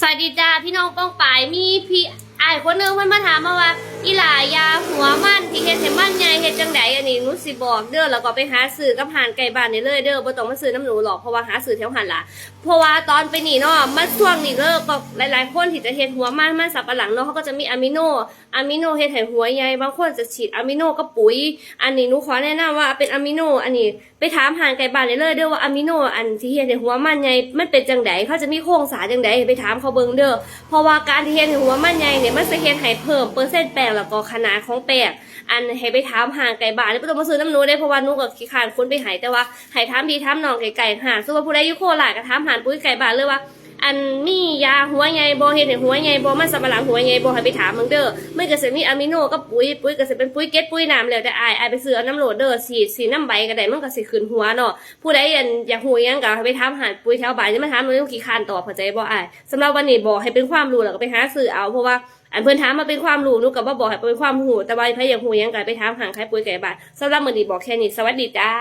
สวัสดีจ้าพี่น้องป้องปายมีพี่อายคนหนึงเพิ่นมาถามมาว่าอีหลายาหัวมันที่เฮ็ด เฮ็ดจังไดอันนี้หนูสิบอกเด้อแล้วก็ไปหาซื้อกับหานไก่บ้านนี่เลยเด้อบ่ต้องมาซื้อน้ำหนูหรอกเพราะว่าหาซื้อแถวหันล่ะเพราะว่าตอนไปนี่เนาะมันช่วงนี้เด้อก็หลาย ๆ คนที่จะเฮ็ดหัวมันมันสับปะหลังเนาะเขาก็จะมีอะมิโนอะมิโนเฮ็ดให้หัวใหญ่บางคนจะฉีดอะมิโนกับปุ๋ย อันนี้หนูขอแนะนำว่าเป็นอะมิโนอันนี้ไปถามหานไก่บ้านได้เลยเด้อว่าอะมิโนอันที่เฮ็ดให้หัวมันใหญ่มันเป็นจังไดเขาจะมีโครงสร้างจังไดไปถามเขาเบิ่งเด้อเพราะว่าการที่เฮ็ดให้หัวมันใหญ่เนี่ยมันจะเฮ็ดให้เพิ่มเปอร์เซ็นต์แป้งแล้วก็ขนาดของแป้งอันให้ไปถามห่างไก่บ้านนี่บ่ต้องมาซื้อน้ำหนูได้เพราะว่าหนูก็ขี้คร้านคนไปหายแต่ว่าให้ถามดีถามน้องไก่ๆหาสมมุติว่าผู้ใดอยู่โคราชก็ถามหานปุ้ยไก่บ้านเลยว่าอันมียาหัวใหญ่บ่เฮ็ดห้หัวใหญ่บ่มันสำปะหลังหัวใหญ่บ่ให้ไปถามมึงเด้อมันก็สิมีอะมิโนกับปุ๋ยปุ๋ยก็สิเป็นปุ๋ยเก็ดปุ๋ยน้ำแล้วแต่อายอายไปซื้อน้ำโหลดเด้อสีสีน้ำใบก็ได้มันก็สิขึ้นหัวเนาะผู้ใดอันอยากฮู้อิหยังก็ไปถามหานปุ๋ยแถวบ้านอย่ามาถามนูเรื่องขี้คานต่อบเข้าใจบ่อายสำหรับวันนี้บอกให้เป็นความรู้แล้วก็ไปหาซื้อเอาเพราะว่า อันเพิ่นถามมาเป็นความรู้นูก็บ่บอกให้เป็นความหูแต่ว่าใครอยากหูยังก็ไปถามหางใครปุ้ยไก่บ้านสำหรับมื้อนี้บอกแค่นี้สวัสดีจ้า